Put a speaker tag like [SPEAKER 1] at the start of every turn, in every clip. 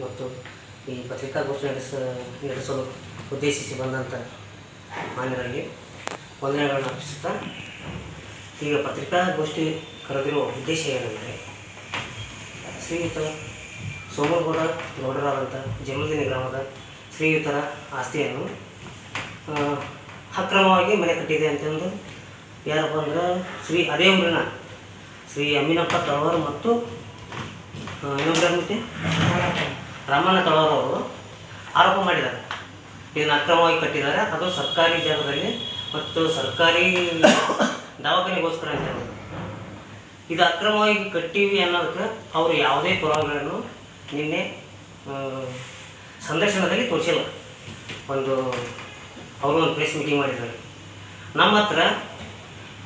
[SPEAKER 1] ಮತ್ತು ಈ ಪತ್ರಿಕಾಗೋಷ್ಠಿ ನಡೆಸ ನಡೆಸಲು ಉದ್ದೇಶಿಸಿ ಬಂದಂಥ ಮಾನ್ಯರಲ್ಲಿ ವಂದನೆಗಳನ್ನು ಅರ್ಪಿಸುತ್ತಾ ಈಗ ಪತ್ರಿಕಾಗೋಷ್ಠಿ ಕರೆದಿರುವ ಉದ್ದೇಶ ಏನೆಂದರೆ ಶ್ರೀಯುತ ಸೋಮಗೌಡ ಗೌಡರಾದಂಥ ಜನ್ಮದಿನ ಗ್ರಾಮದ ಶ್ರೀಯುತರ ಆಸ್ತಿಯನ್ನು ಅಕ್ರಮವಾಗಿ ಮನೆ ಕಟ್ಟಿದೆ ಅಂತಂದು ಯಾರಪ್ಪ ಅಂದ್ರೆ ಶ್ರೀ ಅದೇ ಶ್ರೀ ಅಮ್ಮಿನಪ್ಪ ತಳವಾರು ಮತ್ತು ಆ, ಇನ್ನೊಬ್ರು ಮತ್ತೆ? ರಾಮಣ್ಣ ಅವರು ಆರೋಪ ಮಾಡಿದ್ದಾರೆ. ಇದನ್ನು ಅಕ್ರಮವಾಗಿ ಕಟ್ಟಿದ್ದಾರೆ. ಅದು ಸರ್ಕಾರಿ ಜಾಗದಲ್ಲಿ ಮತ್ತು ಸರ್ಕಾರಿ ದವಾಖಾನೆಗೋಸ್ಕರ ಅಂತ ಹೇಳಿದ್ರು ಇದು ಅಕ್ರಮವಾಗಿ ಕಟ್ಟಿವಿ ಅನ್ನೋದಕ್ಕೆ ಅವರು ಯಾವುದೇ ಪುರಾವೆಗಳನ್ನು ನಿನ್ನೆ ಸಂದರ್ಶನದಲ್ಲಿ ತೋರಿಸಿಲ್ಲ. ಒಂದು, ಅವರು ಒಂದು ಪ್ರೆಸ್ ಮೀಟಿಂಗ್ ಮಾಡಿದ್ದಾರೆ. ನಮ್ಮ ಹತ್ರ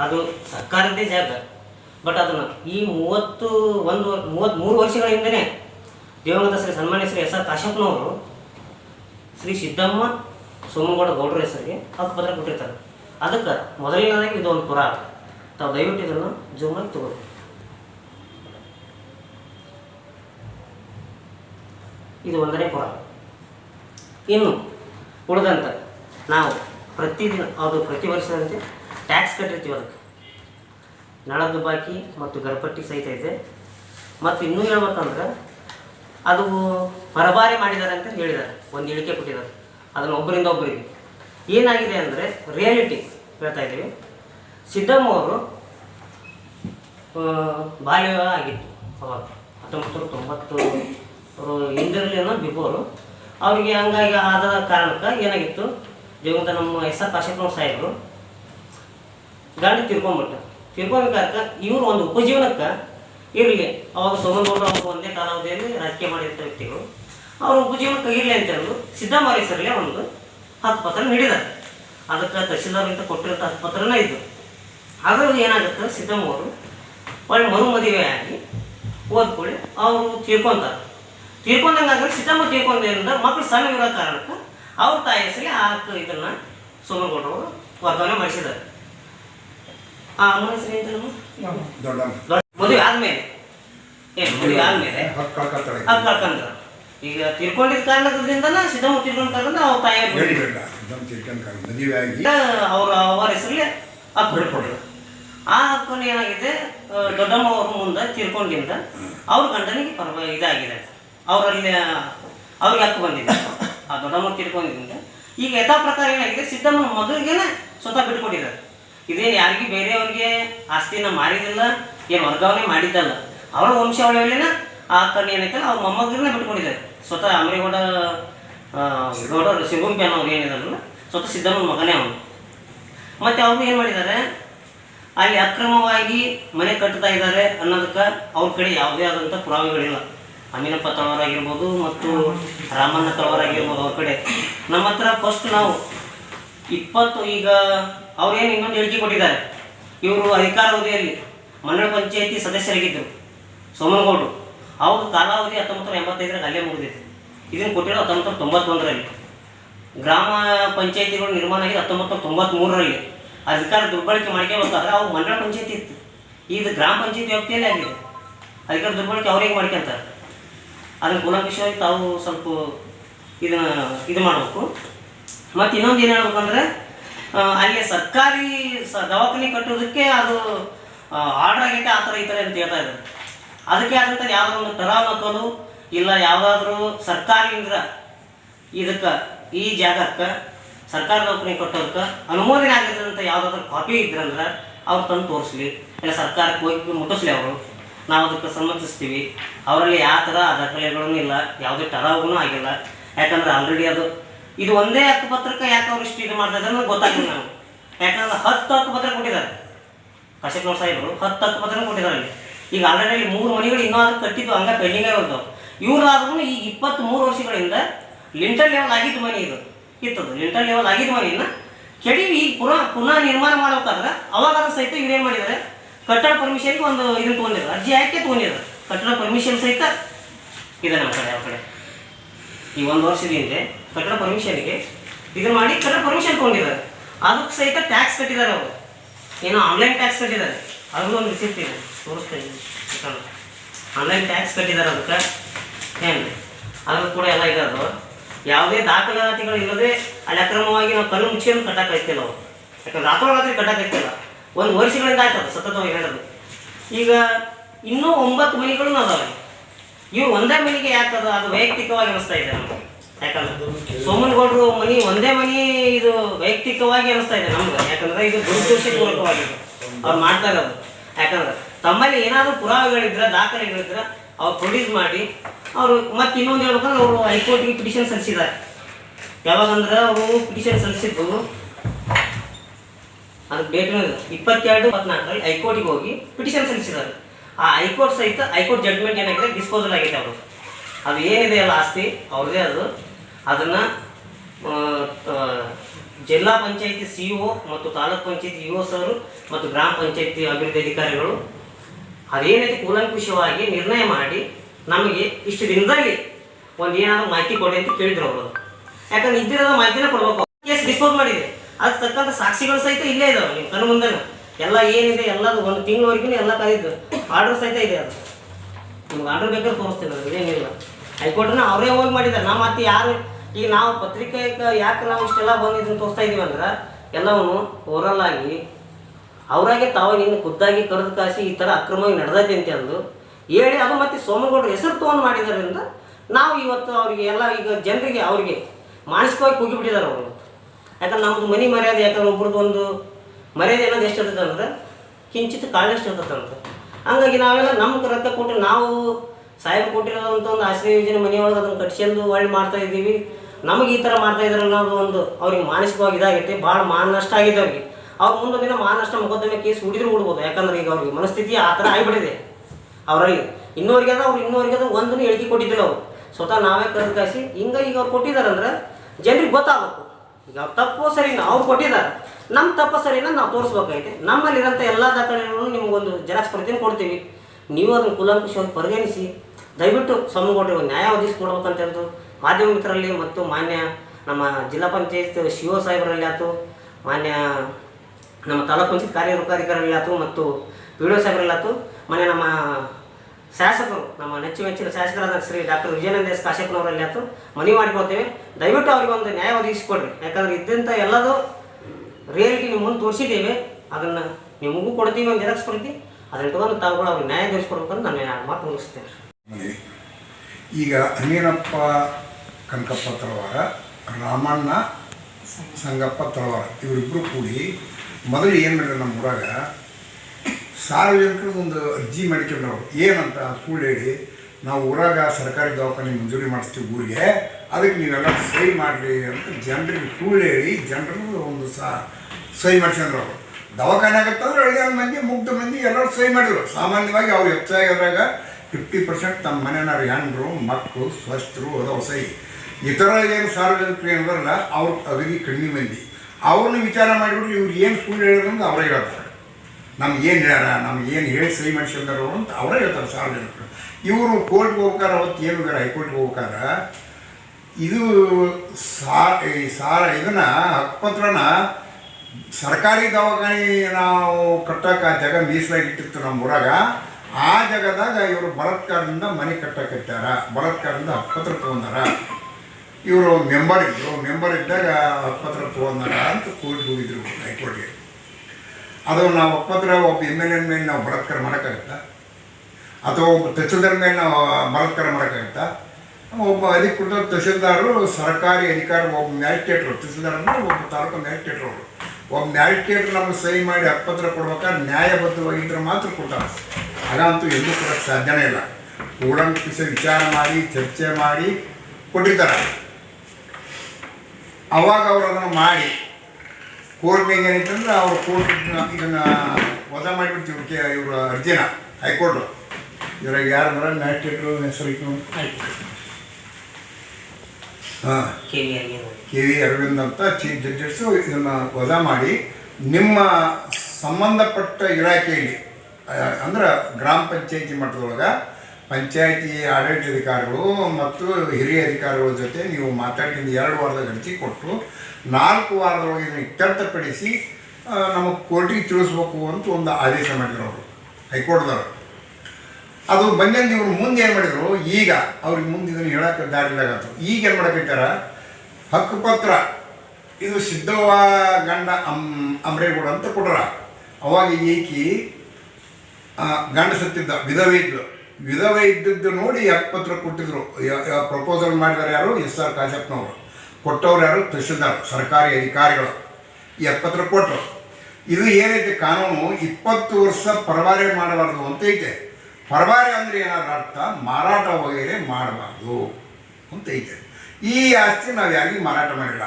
[SPEAKER 1] ಅದು ಸರ್ಕಾರದ್ದೇ ಜಾಗ. ಬಟ್ ಅದನ್ನು ಈ ಮೂವತ್ತು, ಒಂದು, ಮೂವತ್ತ್ ಮೂರು ವರ್ಷಗಳ ಹಿಂದೆಯೇ ದಿವಂಗತ ಶ್ರೀ ಸನ್ಮಾನ್ಯ ಶ್ರೀ ಎಸ್ ಆರ್ ಕಾಶಪ್ಪನವರು ಶ್ರೀ ಸಿದ್ದಮ್ಮ ಸೋಮಗೌಡ ಗೌಡ್ರ ಹೆಸರಿಗೆ ಹಕ್ಕುಪತ್ರ ಕೊಟ್ಟಿರ್ತಾರೆ. ಅದಕ್ಕೆ ಮೊದಲನೇದಾಗಿ ಇದು ಒಂದು ಪುರಾವೆ ತಾವು ದಯವಿಟ್ಟು ಇದನ್ನು ಜೂಮಾಗಿ ತಗೋರಿ. ಇದು ಒಂದನೇ ಪುರಾಣ. ಇನ್ನು ಉಳಿದಂತ ನಾವು ಪ್ರತಿದಿನ, ಅದು ಪ್ರತಿ ವರ್ಷದಂತೆ ಟ್ಯಾಕ್ಸ್ ಕಟ್ಟಿರ್ತೀವಿ ಅದಕ್ಕೆ. ನಳದ ಬಾಕಿ ಮತ್ತು ಗರ್ಭಟ್ಟಿ ಸಹಿತ ಇದೆ. ಮತ್ತು ಇನ್ನೂ ಹೇಳ್ಬೇಕಂದ್ರೆ ಅದು ಪರಬಾರಿ ಮಾಡಿದ್ದಾರೆ ಅಂತ ಹೇಳಿದ್ದಾರೆ. ಒಂದು ಹೇಳಿಕೆ ಕೊಟ್ಟಿದ್ದಾರೆ. ಅದನ್ನು ಒಬ್ಬರಿಂದ ಒಬ್ಬರಿಗೆ. ಏನಾಗಿದೆ ಅಂದರೆ ರಿಯಾಲಿಟಿ ಹೇಳ್ತಾ ಇದ್ದೀವಿ. ಸಿದ್ದಮ್ಮ ಅವರು ಬಾಲ್ಯ ಆಗಿತ್ತು ಅವಾಗ. ಹತ್ತೊಂಬತ್ತು ತೊಂಬತ್ತು ಅನ್ನೋ ಬಿಫೋರು. ಅವರಿಗೆ ಹಂಗಾಗಿ ಆದ ಕಾರಣಕ್ಕೆ ಏನಾಗಿತ್ತು? ಜೀವಂತ ನಮ್ಮ ಎಸ್ ಆರ್ ಕಾಶ್ಯಪ್ನವ್ರ ಸಾಹೇಬರು ಗಾಂಧಿ ತಿರ್ಕೊಂಬಿಟ್ಟ ತಿರ್ಕೊಬೇಕಾದ ಇವರು ಒಂದು ಉಪಜೀವನಕ್ಕೆ ಇರಲಿ. ಅವಾಗ ಸೋಮನಗೌಡ ಅವರು ಒಂದೇ ಕಾಲಾವಧಿಯಲ್ಲಿ ರಾಜಕೀಯ ಮಾಡಿದಂಥ ವ್ಯಕ್ತಿಗಳು. ಅವರು ಉಪಜೀವನಕ್ಕೆ ಇರಲಿ ಅಂತ ಹೇಳಿ ಸಿದ್ದಮ್ಮರ ಒಂದು ಒಂದು ಪತ್ರ ನೀಡಿದ್ದಾರೆ. ಅದಕ್ಕೆ ತಹಶೀಲ್ದಾರ್ ಅಂತ ಹತ್ತು ಪತ್ರನ ಇದ್ದರು ಆದರೂ ಏನಾಗುತ್ತೆ? ಸಿದ್ದಮ್ಮ ಅವರು ಒಳ್ಳೆ ಮರು ಮದುವೆ ಆಗಿ ಓದ್ಕೊಳ್ಳಿ ಅವರು ತೀರ್ಕೊಂತಾರೆ. ತೀರ್ಕೊಂಡಂಗೆ ಆದ್ರೆ ಸಿದ್ದಮ್ಮ ತೀರ್ಕೊಂಡ್ರಿಂದ ಮಕ್ಕಳು ಸಣ್ಣ ಇರೋ ಕಾರಣಕ್ಕೆ ಅವ್ರ ತಾಯಿ ಹೆಸರಲ್ಲಿ ಆ ಇದನ್ನು ಸೋಮನಗೌಡವರು ವರ್ಗಾವಣೆ ಮಾಡಿಸಿದ್ದಾರೆ. ಆ ಅಮ್ಮನ ಹೆಸರು
[SPEAKER 2] ದೊಡ್ಡ
[SPEAKER 1] ಮದುವೆ ಆದ್ಮೇಲೆ. ಏನು ಮದುವೆ ಆದ್ಮೇಲೆ.
[SPEAKER 2] ಹತ್ತು ಕಳ್ಕೊತಾಳೆ
[SPEAKER 1] ಅದು ಈಗ ತೀರ್ಕೊಂಡಿದ್ದ ಕಾರಣದಿಂದನ ಸಿದ್ದಮ್ಮ ತಿರ್ಕೊಂಡ ಕಾರಣ ಅವ್ರ ತಾಯಿಯವ್ರು
[SPEAKER 2] ಹೇಳಿಬೇಡ ಇದನ್ನು ತಿಳ್ಕೊಂಡು ಕಾರಣ ಮದುವೆ ಆಗಿ
[SPEAKER 1] ಅವರ ಅವರ ಹೆಸರಲ್ಲಿ ಹಕ್ಕು ಬಿಟ್ಕೊಟ್ರು. ಆ ಹಕ್ಕನ್ನು ಏನಾಗಿದೆ ದೊಡ್ಡಮ್ಮ ಅವ್ರ ಮುಂದೆ ತಿರ್ಕೊಂಡಿಂದ ಅವ್ರ ಗಂಡನಿಗೆ ಪರ್ವ ಇದಾಗಿದೆ. ಅವರಲ್ಲಿ ಅವ್ರಿಗೆ ಹಕ್ಕು ಬಂದಿದೆ. ಆ ದೊಡ್ಡಮ್ಮ ತಿರ್ಕೊಂಡಿದ್ದ. ಈಗ ಯಥಾ ಪ್ರಕಾರ ಏನಾಗಿದೆ ಸಿದ್ದಮ್ಮನ ಮಗನಿಗೆನೆ ಸ್ವತಃ ಬಿಟ್ಕೊಟ್ಟಿದ್ದಾರೆ. ಇದೇನು ಯಾರಿಗೂ ಬೇರೆಯವ್ರಿಗೆ ಆಸ್ತಿನ ಮಾರಿದಿಲ್ಲ. ಏನು ವರ್ಗಾವಣೆ ಮಾಡಿದ್ದಲ್ಲ. ಅವರ ವಂಶಾವಳಿಯಲ್ಲಿನ ಆ ಕಣ್ಣು ಏನೈತಲ್ಲ ಅವ್ರ ಮೊಮ್ಮಗರನ್ನ ಬಿಟ್ಕೊಂಡಿದ್ದಾರೆ. ಸ್ವತಃ ಅಮರೇಗೌಡ ಗೌಡರು ಸಿಗುಂಪಿ ಅನ್ನೋರು ಏನಿದಾರಲ್ಲ, ಸ್ವತಃ ಸಿದ್ದಮ್ಮನ ಮಗನೇ ಅವನು. ಮತ್ತು ಅವರು ಏನು ಮಾಡಿದ್ದಾರೆ? ಅಲ್ಲಿ ಅಕ್ರಮವಾಗಿ ಮನೆ ಕಟ್ತಾ ಇದ್ದಾರೆ ಅನ್ನೋದಕ್ಕೆ ಅವ್ರ ಕಡೆ ಯಾವುದೇ ಆದಂಥ ಪುರಾವೆಗಳಿಲ್ಲ. ಅಮೀನಪ್ಪ ತಳವರಾಗಿರ್ಬೋದು ಮತ್ತು ರಾಮಣ್ಣ ತಳವರಾಗಿರ್ಬೋದು ಅವ್ರ ಕಡೆ. ನಮ್ಮ ಹತ್ರ ಫಸ್ಟ್ ನಾವು ಇಪ್ಪತ್ತು ಈಗ ಅವ್ರೇನು ಇನ್ನೊಂದು ಹೇಳಿಕೆ ಕೊಟ್ಟಿದ್ದಾರೆ. ಇವರು ಅಧಿಕಾರಾವಧಿಯಲ್ಲಿ ಮಂಡಳ ಪಂಚಾಯಿತಿ ಸದಸ್ಯರಾಗಿದ್ದರು. ಸೋಮನಗೌಡರು. ಅವ್ರ ಕಾಲಾವಧಿ ಹತ್ತೊಂಬತ್ತು ನೂರ ಎಂಬತ್ತೈದರಲ್ಲಿ ಅಲ್ಲೇ ಮುಗಿದಿತ್ತು ಇದನ್ನು ಕೊಟ್ಟಿರೋ ಹತ್ತೊಂಬತ್ತು ತೊಂಬತ್ತೊಂದರಲ್ಲಿ. ಗ್ರಾಮ ಪಂಚಾಯಿತಿಗಳು ನಿರ್ಮಾಣ ಆಗಿದೆ ಹತ್ತೊಂಬತ್ತು ನೂರ ತೊಂಬತ್ತ್ಮೂರರಲ್ಲಿ ಅಧಿಕಾರ ದುರ್ಬಳಕೆ ಮಾಡ್ಕೋಬೇಕಾದ್ರೆ ಅವು ಮಂಡಳ ಪಂಚಾಯಿತಿ ಇತ್ತು. ಇದು ಗ್ರಾಮ ಪಂಚಾಯಿತಿ ವ್ಯಾಪ್ತಿಯಲ್ಲೇ ಆಗಿದೆ. ಅಧಿಕಾರ ದುರ್ಬಳಕೆ ಅವ್ರಿಗೆ ಮಾಡ್ಕೊಂತಾರೆ ಅದನ್ನು ವಿಷಯವಾಗಿ ತಾವು ಸ್ವಲ್ಪ ಇದನ್ನು ಇದು ಮಾಡಬೇಕು. ಮತ್ತು ಇನ್ನೊಂದು ಏನು ಹೇಳ್ಬೇಕಂದ್ರೆ ಅಲ್ಲಿ ಸರ್ಕಾರಿ ಸ ದವಾಖಾನೆ ಕಟ್ಟೋದಕ್ಕೆ ಅದು ಆರ್ಡರ್ ಆಗೈತೆ ಆ ಥರ ಈ ಥರ ಅಂತ ಹೇಳ್ತಾ ಇದ್ದಾರೆ ಅದಕ್ಕೆ ಆದಂಥ ಯಾವುದೋ ಒಂದು ಟರಾವ್ ನಕಲು ಇಲ್ಲ ಯಾವುದಾದ್ರೂ ಸರ್ಕಾರದಿಂದ ಇದಕ್ಕೆ, ಈ ಜಾಗಕ್ಕೆ, ಸರ್ಕಾರ ನೌಕರಿ ಕೊಟ್ಟೋದಕ್ಕೆ ಅನುಮೋದನೆ ಆಗಿದ್ದಂಥ ಯಾವುದಾದ್ರೂ ಕಾಪಿ ಇದ್ರಂದ್ರೆ ಅವ್ರು ತಂದು ತೋರಿಸ್ಲಿ. ಇಲ್ಲ ಸರ್ಕಾರಕ್ಕೆ ಹೋಗಿ ಮುಟ್ಟಿಸ್ಲಿ ಅವರು. ನಾವು ಅದಕ್ಕೆ ಸಮ್ಮತಿಸ್ತೀವಿ ಅವರಲ್ಲಿ ಯಾವ ಥರ ದಾಖಲೆಗಳೂ ಇಲ್ಲ, ಯಾವುದೇ ಟರಾವ್ಗೂ ಆಗಿಲ್ಲ. ಯಾಕಂದ್ರೆ ಆಲ್ರೆಡಿ ಅದು, ಇದು ಒಂದೇ ಹಕ್ಕುಪತ್ರಕ್ಕೆ ಯಾಕೆ ಅವ್ರು ಇಷ್ಟು ಇದು ಮಾಡ್ತಾ ಇದ್ದಾರೆ ಗೊತ್ತಾಗಿಲ್ಲ ನಾವು ಯಾಕಂದ್ರೆ ಹತ್ತು ಹಕ್ಕುಪತ್ರ ಕೊಟ್ಟಿದ್ದಾರೆ. ಕಾಶ್ಯಪ್ನವ್ರ ಸಾಹೇಬರು ಹತ್ತು ಹತ್ತು ಪತ್ರ ಕೊಟ್ಟಿದ್ದಾರೆ ಅಲ್ಲಿ. ಈಗ ಆಲ್ರೆಡಿ ಮೂರು ಮನೆಗಳು ಇನ್ನೂ ಆದ್ರೂ ಕಟ್ಟಿದ್ದು ಹಂಗೆ ಪೆಂಡಿಂಗ್ ಇರ್ತಾವೆ ಇವ್ರಾದ್ರೂ ಈಗ ಇಪ್ಪತ್ತ್ಮೂರು ವರ್ಷಗಳಿಂದ ಲಿಂಟರ್ ಲೆವೆಲ್ ಆಗಿದ್ದು ಮನೆ ಇದು. ಇತ್ತದು. ಲಿಂಟರ್ ಲೆವೆಲ್ ಆಗಿದ್ದ ಮನೆಯನ್ನು ಕೆಡಿವಿ ಈಗ ಪುನಃ ಪುನಃ ನಿರ್ಮಾಣ ಮಾಡಬೇಕಾದ್ರೆ ಅವಾಗ ಸಹಿತ ಇವ್ರೇನು ಮಾಡಿದ್ದಾರೆ? ಕಟ್ಟಡ ಪರ್ಮಿಷನ್ಗೆ ಒಂದು ಇದನ್ನು ತೊಗೊಂಡಿದ್ರು. ಅರ್ಜಿ ಹಾಕಿ ತೊಗೊಂಡಿದ್ರು. ಕಟ್ಟಡ ಪರ್ಮಿಷನ್ ಸಹಿತ ಇದೆ ನಮ್ಮ ಕಡೆ ಯಾವ ಕಡೆ. ಈ ಒಂದು ವರ್ಷದ ಹಿಂದೆ ಕಟ್ಟಡ ಪರ್ಮಿಷನ್ಗೆ ಇದನ್ನು ಮಾಡಿ ಕಟ್ಟಡ ಪರ್ಮಿಷನ್ ತೊಗೊಂಡಿದ್ದಾರೆ. ಅದಕ್ಕೆ ಸಹಿತ ಟ್ಯಾಕ್ಸ್ ಕಟ್ಟಿದ್ದಾರೆ ಅವರು. ಏನೋ ಆನ್ಲೈನ್ ಟ್ಯಾಕ್ಸ್ ಕಟ್ಟಿದ್ದಾರೆ. ಅದು ಒಂದು ರಿಸಿಪ್ಟ್ ಇದೆ. ಆನ್ಲೈನ್ ಟ್ಯಾಕ್ಸ್ ಕಟ್ಟಿದ್ದಾರೆ ಅದಕ್ಕೆ. ಏನು? ಅದ್ರ ಕೂಡ ಎಲ್ಲ ಇದೆ ಅದು ಯಾವುದೇ ದಾಖಲಾತಿಗಳು ಇಲ್ಲದೆ ಅಲ್ಲಿ ಅಕ್ರಮವಾಗಿ ನಾವು ಕಲ್ಲು ಮುಚ್ಚಿಯನ್ನು ಕಟ್ಟಕ್ಕಾಯ್ತಿಲ್ಲ ಅವರು. ಯಾಕಂದ್ರೆ ರಾತ್ರೋರಾತ್ರಿ ಕಟ್ಟಕ್ಕಾಯ್ತಿಲ್ಲ ಒಂದು ವರ್ಷಗಳಿಂದ ಆಯ್ತದ ಸತತವಾಗಿ ಹೇಳೋದು ಈಗ ಇನ್ನೂ ಒಂಬತ್ತು ಮನೆಗಳು ಅದಾವೆ. ಇವು ಒಂದೇ ಮನೆಗೆ ಯಾಕದ? ಅದು ವೈಯಕ್ತಿಕವಾಗಿ ಅನಿಸ್ತಾ ಇದೆ ನಮ್ಗೆ. ಯಾಕಂದ್ರೆ ಸೋಮನಗೌಡರು ಮನಿ, ಒಂದೇ ಮನಿ ಇದು ವೈಯಕ್ತಿಕವಾಗಿ ಅನಿಸ್ತಾ ಇದೆ ನಮ್ಗೆ. ಯಾಕಂದ್ರೆ ಇದು ದುರುದ್ದೇಶಪೂರ್ವಕವಾಗಿದೆ ಅವ್ರು ಮಾಡ್ತಾ ಇರೋದು ಯಾಕಂದ್ರೆ ತಮ್ಮಲ್ಲಿ ಏನಾದರೂ ಪುರಾವೆಗಳಿದ್ರೆ, ದಾಖಲೆಗಳಿದ್ರೆ ಅವ್ರು ಪ್ರೊಡ್ಯೂಸ್ ಮಾಡಿ, ಅವರು ಮತ್ತೆ ಇನ್ನೊಂದು ಹೇಳ್ಬೇಕಂದ್ರೆ ಅವರು ಹೈಕೋರ್ಟ್ಗೆ ಪಿಟಿಷನ್ ಸಲ್ಲಿಸಿದ್ದಾರೆ. ಯಾವಾಗಂದ್ರೆ ಅವರು ಪಿಟಿಷನ್ ಸಲ್ಲಿಸಿದ್ದು ಅದಕ್ಕೆ ಡೇಟ್ ಇಪ್ಪತ್ತೆರಡು ಇಪ್ಪತ್ನಾಲ್ಕರಲ್ಲಿ ಹೈಕೋರ್ಟಿಗೆ ಹೋಗಿ ಪಿಟಿಷನ್ ಸಲ್ಲಿಸಿದ್ದಾರೆ. ಆ ಹೈಕೋರ್ಟ್ ಸಹಿತ ಹೈಕೋರ್ಟ್ ಜಡ್ಮೆಂಟ್ ಏನಾಗಿದೆ ಡಿಸ್ಪೋಸಲ್ ಆಗೈತೆ ಅವರು ಅದು ಏನಿದೆ ಅಲ್ಲ ಆಸ್ತಿ ಅವ್ರದೇ ಅದು. ಅದನ್ನು ಜಿಲ್ಲಾ ಪಂಚಾಯತಿ ಸಿ ಒ ಮತ್ತು ತಾಲೂಕ್ ಪಂಚಾಯತಿ ಯು ಸರ್ ಮತ್ತು ಗ್ರಾಮ ಪಂಚಾಯತಿ ಅಭಿವೃದ್ಧಿ ಅಧಿಕಾರಿಗಳು ಅದೇನೈತೆ ಕೂಲಂಕುಷವಾಗಿ ನಿರ್ಣಯ ಮಾಡಿ ನಮಗೆ ಇಷ್ಟು ದಿನದಲ್ಲಿ ಒಂದು ಏನಾದರೂ ಮಾಹಿತಿ ಕೊಡಿ ಅಂತ ಕೇಳಿದ್ರು ಅವರು. ಯಾಕಂದ್ರೆ ಇದ್ದಿರೋದ ಮಾಹಿತಿನ ಕೊಡ್ಬೇಕು. ಕೇಸ್ ಡಿಸ್ಪೋಸ್ ಮಾಡಿದೆ. ಅದಕ್ಕೆ ತಕ್ಕಂಥ ಸಾಕ್ಷಿಗಳು ಸಹಿತ ಇಲ್ಲೇ ಇದಾವೆ ನಿಮ್ಮ ಕಣ್ಣು ಮುಂದೆ ಎಲ್ಲ ಏನಿದೆ ಎಲ್ಲದು ಒಂದು ತಿಂಗಳವರೆಗೂ ಎಲ್ಲ ಕಾದಿದ್ದು ಆರ್ಡರ್ ಸಹಿತ ಇದೆ ಅದು. ನಿಮ್ಗೆ ಆರ್ಡರ್ ಬೇಕಾದ್ರೆ ತೋರಿಸ್ತೀನಿ ಅದು ಏನಿಲ್ಲ ಹೈಕೋರ್ಟ್ನ ಅವರೇ ಹೋಗಿ ಮಾಡಿದ್ದಾರೆ. ನಮ್ಮ ಮತ್ತೆ ಯಾರು ಈಗ ನಾವು ಪತ್ರಿಕೆ ಯಾಕೆ ನಾವು ಇಷ್ಟೆಲ್ಲ ಬಂದಿದ್ದನ್ನು ತೋರಿಸ್ತಾ ಇದೀವಿ ಅಂದ್ರೆ, ಎಲ್ಲವನ್ನು ಓರಲ್ ಆಗಿ ಅವರಾಗೆ ತಾವು ನಿನ್ನ ಖುದ್ದಾಗಿ ಕರೆದು ಕಾಸಿ ಈ ಥರ ಅಕ್ರಮವಾಗಿ ನಡೆದೈತೆ ಅಂತ ಅಂದು ಹೇಳಿ ಅದು ಮತ್ತೆ ಸೋಮಗೌಡರು ಹೆಸರು ತೊಗೊಂಡು ಮಾಡಿದಾರಿಂದ ನಾವು ಇವತ್ತು ಅವರಿಗೆ ಎಲ್ಲ ಈಗ ಜನರಿಗೆ ಅವರಿಗೆ ಮಾನಸಿಕವಾಗಿ ಕುಗಿಬಿಟ್ಟಿದ್ದಾರೆ ಅವರು ಯಾಕಂದ್ರೆ ನಮ್ಮದು ಮನೆ ಮರ್ಯಾದೆ, ಯಾಕಂದ್ರೆ ಒಬ್ರದ್ದು ಒಂದು ಮರ್ಯಾದೆ ಅನ್ನೋದು ಎಷ್ಟು ಇರ್ತದೆ ಅಂದ್ರೆ, ಕಿಂಚಿತ್ ಕಾಳಷ್ಟು ಅಂತ ಹಂಗಾಗಿ ನಾವೆಲ್ಲ ನಮ್ಮ ರೊಕ್ಕ ಕೊಟ್ಟು ನಾವು ಸಾಹೇಬ್ ಕೊಟ್ಟಿರೋದಂಥ ಒಂದು ಆಶ್ರಯ ಯೋಜನೆ ಮನೆಯೊಳಗೆ ಅದನ್ನು ಕಟ್ಸಿಂದು ಒಳ್ಳೆ ಮಾಡ್ತಾ ಇದ್ದೀವಿ. ನಮಗೆ ಈ ಥರ ಮಾಡ್ತಾ ಇದ್ದಾರೆ ಅನ್ನೋದು ಒಂದು ಅವ್ರಿಗೆ ಮಾನಸಿಕವಾಗಿ ಇದಾಗೈತೆ. ಭಾಳ ಮಾನ ನಷ್ಟ ಆಗಿದೆ ಅವ್ರಿಗೆ. ಅವ್ರು ದಿನ ಮಾನ ನಷ್ಟ ಮೊಕದ್ದಮೆ ಕೇಸ್ ಹುಡಿದ್ರು ಹುಡ್ಬೋದು ಯಾಕಂದ್ರೆ ಈಗ ಅವ್ರಿಗೆ ಮನಸ್ಥಿತಿ ಆ ಥರ ಆಗಿಬಿಟ್ಟಿದೆ. ಅವರಲ್ಲಿ ಇನ್ನೋರಿಗೆ ಅದ, ಅವ್ರು ಇನ್ನೋರಿಗೆ ಅದು ಒಂದನ್ನು ಹೇಳಿಕೆ ಕೊಟ್ಟಿದ್ದಿಲ್ಲ ಅವರು. ಸ್ವತಃ ನಾವೇ ಕರೆದು ಕಾಯಿಸಿ, ಹಿಂಗ ಈಗ ಅವ್ರು ಕೊಟ್ಟಿದ್ದಾರಂದ್ರೆ ಜನರಿಗೆ ಗೊತ್ತಾಗಬೇಕು. ಈಗ ಅವ್ರು ತಪ್ಪು ಸರಿ ಅವ್ರು ಕೊಟ್ಟಿದ್ದಾರೆ. ನಮ್ಮ ತಪ್ಪು ಸರಿನ ನಾವು ತೋರಿಸ್ಬೇಕಾಯ್ತೆ ನಮ್ಮಲ್ಲಿರೋಂಥ ಎಲ್ಲ ದಾಖಲೆಗಳನ್ನು ನಿಮಗೊಂದು ಜೆರಾಕ್ಸ್ ಪ್ರತಿನ ಕೊಡ್ತೀವಿ. ನೀವು ಅದನ್ನು ಕುಲಂಕುಷವಾಗಿ ಪರಿಗಣಿಸಿ ದಯವಿಟ್ಟು ಸಮಗೌಡರಿಗೆ ನ್ಯಾಯ ಒದಗಿಸ್ಕೊಡ್ಬೇಕಂತ ಹೇಳಿದ್ರು ಮಾಧ್ಯಮ ಮಿತ್ರರಲ್ಲಿ ಮತ್ತು ಮಾನ್ಯ ನಮ್ಮ ಜಿಲ್ಲಾ ಪಂಚಾಯತ್ ಒ ಸಾಹೇಬರಲ್ಲಿ ಆಯ್ತು, ಮಾನ್ಯ ನಮ್ಮ ತಾಲೂಕು ಪಂಚಾಯತ್ ಕಾರ್ಯನಿರ್ವಾಹಕಾಧಿಕಾರಿಗಳಲ್ಲಿ ಆಯ್ತು ಮತ್ತು ಪಿ ಡಿ ಒ ಸಾಹೇಬರಲ್ಲಿ ಆಯ್ತು. ಮಾನ್ಯ ನಮ್ಮ ಶಾಸಕರು, ನಮ್ಮ ನೆಚ್ಚು ಮೆಚ್ಚಿನ ಶಾಸಕರಾದ ಶ್ರೀ ಡಾಕ್ಟರ್ ವಿಜಯನಂದ ಎಸ್ ಕಾಶ್ಯಪ್ಪನವರಲ್ಲಿ ಆಯ್ತು. ಮನವಿ ಮಾಡಿಕೊಳ್ತೇವೆ ದಯವಿಟ್ಟು ಅವ್ರಿಗೆ ಒಂದು ನ್ಯಾಯ ಒದಗಿಸಿಕೊಡ್ರಿ ಯಾಕಂದ್ರೆ ಇದ್ದಂಥ ಎಲ್ಲದೂ ರಿಯಾಲಿಟಿ ನೀವು ಮುಂದೆ ತೋರಿಸಿದ್ದೇವೆ. ಅದನ್ನು ನಿಮಗೂ ಕೊಡ್ತೀವಿ ಒಂದು ಜೆರಾಕ್ಸ್ ಕೊಡ್ತೀವಿ. ಅದನ್ನು ತಗೊಂಡು ತಾವುಗಳು ಅವ್ರಿಗೆ ನ್ಯಾಯ ತೋರಿಸ್ಕೊಡ್ಬೇಕಂತ ನಾನು ಮಾತು ಮುಗಿಸ್ತೇನೆ.
[SPEAKER 2] ಈಗ ಅಮೀನಪ್ಪ ಕನಕಪ್ಪ ತಳವಾರ, ರಾಮಣ್ಣ ಸಂಗಪ್ಪ ತಳವಾರ ಇವರಿಬ್ಬರು ಕೂಡಿ ಮೊದಲು ಏನು ಮಾಡಿದ್ರು ನಮ್ಮ ಊರಾಗ, ಸಾರ್ವಜನಿಕರದ್ದು ಒಂದು ಅರ್ಜಿ ಮಾಡ್ಕೊಂಡ್ರು ಏನಂತ ಸುಳ್ಳು ಹೇಳಿ, ನಾವು ಊರಾಗ ಸರ್ಕಾರಿ ದವಾಖಾನೆ ಮಂಜೂರಿ ಮಾಡಿಸ್ತೀವಿ ಊರಿಗೆ, ಅದಕ್ಕೆ ನೀವೆಲ್ಲ ಸಹಿ ಮಾಡಿರಿ ಅಂತ ಜನರಿಗೆ ಸುಳ್ಳು ಹೇಳಿ ಜನರು ಒಂದು ಸಹ ಸಹಿ ಮಾಡಿಸ್ಕೊಂಡ್ರು ಅವರು. ದವಾಖಾನೆ ಆಗತ್ತಂದ್ರೆ ಹಳ್ಳಿಯ ಮಂದಿ, ಮುಗ್ಧ ಮಂದಿ ಎಲ್ಲರೂ ಸಹಿ ಮಾಡಿದ್ರು. ಸಾಮಾನ್ಯವಾಗಿ ಅವ್ರು ಹೆಚ್ಚಾಗಿದ್ರಾಗ ಫಿಫ್ಟಿ ಪರ್ಸೆಂಟ್ ತಮ್ಮ ಮನೆಯವ್ರು ಹೆಣ್ರು ಮಕ್ಕಳು ಸ್ವಸ್ಥರು ಸಹಿ. ಇತರ ಏನು ಸಾರ್ವಜನಿಕರು ಏನದಲ್ಲ ಅವ್ರು ಅವರಿಗೆ ಕಡಿಮೆ ಮಂದಿ. ಅವ್ರನ್ನ ವಿಚಾರ ಮಾಡಿಬಿಟ್ಟು ಇವ್ರು ಏನು ಸುಳ್ಳು ಹೇಳಿದ್ರು ಅವರೇ ಹೇಳ್ತಾರೆ. ನಮ್ಗೆ ಏನು ಹೇಳ್ಯಾರ, ನಮ್ಗೆ ಏನು ಹೇಳಿ ಸಹಿ ಮಾಡಿಸ್ಕೊಂಡಾರ ಅಂತ ಅವರೇ ಹೇಳ್ತಾರೆ ಸಾರ್ವಜನಿಕರು. ಇವರು ಕೋರ್ಟ್ಗೆ ಹೋಗ್ಬೇಕಾರೆ ಅವತ್ತು ಏನು ಹೋಗ್ಯಾರ ಹೈಕೋರ್ಟ್ಗೆ ಹೋಗ್ಕಾರ ಇದು ಸಾ ಈ ಸಾರ ಇದನ್ನ ಹಕ್ಕುಪತ್ರನ ಸರ್ಕಾರಿ ದವಾಖಾನೆ ನಾವು ಕಟ್ಟಕ್ಕೆ ಆ ಜಾಗ ಮೀಸಲಾಗಿಟ್ಟಿತ್ತು ನಮ್ಮ ಊರಾಗ. ಆ ಜಾಗದಾಗ ಇವರು ಬಲತ್ಕಾರದಿಂದ ಮನೆ ಕಟ್ಟಕ್ಕಿಟ್ಟಾರ ಬಲತ್ಕಾರದಿಂದ ಹಕ್ಕುಪತ್ರ ತಗೊಂಡಾರ. ಇವರು ಮೆಂಬರ್ ಇದ್ದರು ಮೆಂಬರ್ ಇದ್ದಾಗ ಹಕ್ಕುಪತ್ರ ತೊಗೊಂಡಾರ ಅಂತ ಕೋರ್ಟ್ ಹೋಗಿದ್ರು ಹೈಕೋರ್ಟ್ಗೆ. ಅದು ನಾವು ಒಪ್ಪತ್ರ ಒಬ್ಬ ಎಂ ಎಲ್ ಎನ್ ಮೇಲೆ ನಾವು ಬಲತ್ಕಾರ ಮಾಡೋಕ್ಕಾಗತ್ತಾ? ಅಥವಾ ಒಬ್ಬ ತಹಸೀಲ್ದಾರ್ ಮೇಲೆ ನಾವು ಬಲತ್ಕಾರ ಮಾಡೋಕ್ಕಾಗತ್ತಾ? ಒಬ್ಬ ಅಧಿಕೃತ ತಹಸೀಲ್ದಾರರು ಸರ್ಕಾರಿ ಅಧಿಕಾರಿ, ಒಬ್ಬ ಮ್ಯಾಜಿಸ್ಟ್ರೇಟ್ರು ತಹಸೀಲ್ದಾರ್ ಅಂದರೆ ಒಬ್ಬ ತಾಲೂಕು ಮ್ಯಾಜಿಸ್ಟ್ರೇಟ್ರು ಅವರು. ಒಬ್ಬ ಮ್ಯಾಜಿಸ್ಟ್ರೇಟ್ರು ನಮಗೆ ಸಹಿ ಮಾಡಿ ಹಕ್ಕುಪತ್ರ ಕೊಡ್ಬೇಕಾದ್ರೆ ನ್ಯಾಯಬದ್ಧವಾಗಿದ್ದರೆ ಮಾತ್ರ ಕೊಡ್ತಾರೆ. ಹಾಗಂತೂ ಎಲ್ಲೂ ಕೊಡೋಕ್ಕೆ ಸಾಧ್ಯನೇ ಇಲ್ಲ. ಕೂಡಂಕಿಸ ವಿಚಾರ ಮಾಡಿ ಚರ್ಚೆ ಮಾಡಿ ಕೊಟ್ಟಿದ್ದಾರೆ. ಅವಾಗ ಅವರು ಅದನ್ನು ಮಾಡಿ ಕೋರ್ಟ್ನಾಗ ಏನೈತಂದ್ರೆ ಅವರು ಕೋರ್ಟ್ ಇದನ್ನು ವಜಾ ಮಾಡಿಬಿಡ್ತೀವಿ ಇವರು ಇವ್ರ ಅರ್ಜಿನ ಹೈಕೋರ್ಟು. ಇದ್ರಾಗ ಯಾರು ಬರ ಮ್ಯಾಜಿಸ್ಟ್ರೇಟ್ರು ಹೆಸರು ಹಾಂ.
[SPEAKER 1] ಕೆ ವಿ
[SPEAKER 2] ಅರವಿಂದ್ ಅಂತ ಚೀಫ್ ಜಡ್ಜಸ್ಸು ಇದನ್ನು ವಜಾ ಮಾಡಿ ನಿಮ್ಮ ಸಂಬಂಧಪಟ್ಟ ಇಲಾಖೆಯಲ್ಲಿ ಅಂದ್ರೆ ಗ್ರಾಮ ಪಂಚಾಯತಿ ಮಟ್ಟದೊಳಗೆ ಪಂಚಾಯತಿ ಆಡಳಿತಾಧಿಕಾರಿಗಳು ಮತ್ತು ಹಿರಿಯ ಅಧಿಕಾರಿಗಳ ಜೊತೆ ನೀವು ಮಾತಾಡ್ಕೊಂಡು ಎರಡು ವಾರದ ಅರ್ಜಿ ಕೊಟ್ಟು ನಾಲ್ಕು ವಾರದೊಳಗೆ ಇದನ್ನು ಇತ್ಯರ್ಥಪಡಿಸಿ ನಮಗೆ ಕೋರ್ಟಿಗೆ ತಿಳಿಸ್ಬೇಕು ಅಂತ ಒಂದು ಆದೇಶ ಮಾಡಿದ್ರು ಅವರು, ಹೈಕೋರ್ಟ್ದವರು. ಅದು ಬಂದಿಂದ ಇವರು ಮುಂದೆ ಏನು ಮಾಡಿದರು, ಈಗ ಅವ್ರಿಗೆ ಮುಂದೆ ಇದನ್ನು ಹೇಳಕ್ಕೆ ದಾರಿಲಾಗತ್ತು ಈಗ ಏನು ಮಾಡೋಕ್ಕಿಟ್ಟಾರ ಹಕ್ಕುಪತ್ರ ಇದು ಸಿದ್ಧವ ಗಂಡ ಅಮ್ ಅಮ್ರೇಗೌಡ ಅಂತ ಕೊಟ್ರ, ಅವಾಗ ಈಕಿ ಗಂಡ ಸತ್ತಿದ್ದ, ವಿಧವೆ ಇದ್ದು ವಿಧವೆ ಇದ್ದದ್ದು ನೋಡಿ ಪತ್ರ ಕೊಟ್ಟಿದ್ರು. ಪ್ರಪೋಸಲ್ ಮಾಡಿದಾರೆ ಯಾರು? S R ಕಾಶಪ್ಪನವರು. ಕೊಟ್ಟವ್ರು ಯಾರು? ತಹಶೀಲ್ದಾರ್, ಸರ್ಕಾರಿ ಅಧಿಕಾರಿಗಳು. ಈ ಪತ್ರ ಕೊಟ್ಟರು ಇದು ಏನೈತೆ? ಕಾನೂನು ಇಪ್ಪತ್ತು ವರ್ಷ ಪರವಾರೆ ಮಾಡಬಾರ್ದು ಅಂತ ಐತೆ ಪರವಾರೆ ಅಂದರೆ ಏನಾದ್ರು ಅರ್ಥ? ಮಾರಾಟ ವಗೈರೆ ಮಾಡಬಾರ್ದು ಅಂತ ಐತೆ ಈ ಆಸ್ತಿ ನಾವು ಯಾರಿಗೂ ಮಾರಾಟ ಮಾಡಿಲ್ಲ.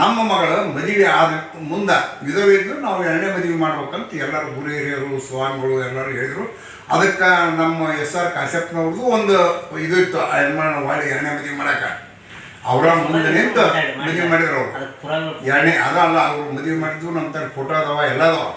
[SPEAKER 2] ನಮ್ಮ ಮಗಳು ಮದುವೆ ಆದ ಮುಂದೆ ವಿಧವೆ ಇದ್ದರೂ ನಾವು ಎರಡನೇ ಮದುವೆ ಮಾಡ್ಬೇಕಂತ ಎಲ್ಲರೂ ಗುರು ಹಿರಿಯರು ಸ್ವಾಮಿಗಳು ಎಲ್ಲರೂ ಹೇಳಿದರು. ಅದಕ್ಕೆ ನಮ್ಮ ಎಸ್ ಆರ್ ಕಾಶ್ಯಪ್ನವ್ರದ್ದು ಒಂದು ಇದು ಇತ್ತು ಹೆಣ್ಮಣ್ಣ ಮಾಡಿ ಎರಡನೇ ಮದುವೆ ಮಾಡೋಕೆ ಅವರ ಮುಂದೆ ನಿಂತು ಮದುವೆ ಮಾಡಿದ್ರು ಅವರು.
[SPEAKER 1] ಅಲ್ಲ
[SPEAKER 2] ಎರಡನೇ ಅದಲ್ಲ ಅವರು ಮದುವೆ ಮಾಡಿದ್ರು ನಮ್ಮ ತರ ಫೋಟೋ ಅದಾವ ಎಲ್ಲ ಅದಾವ.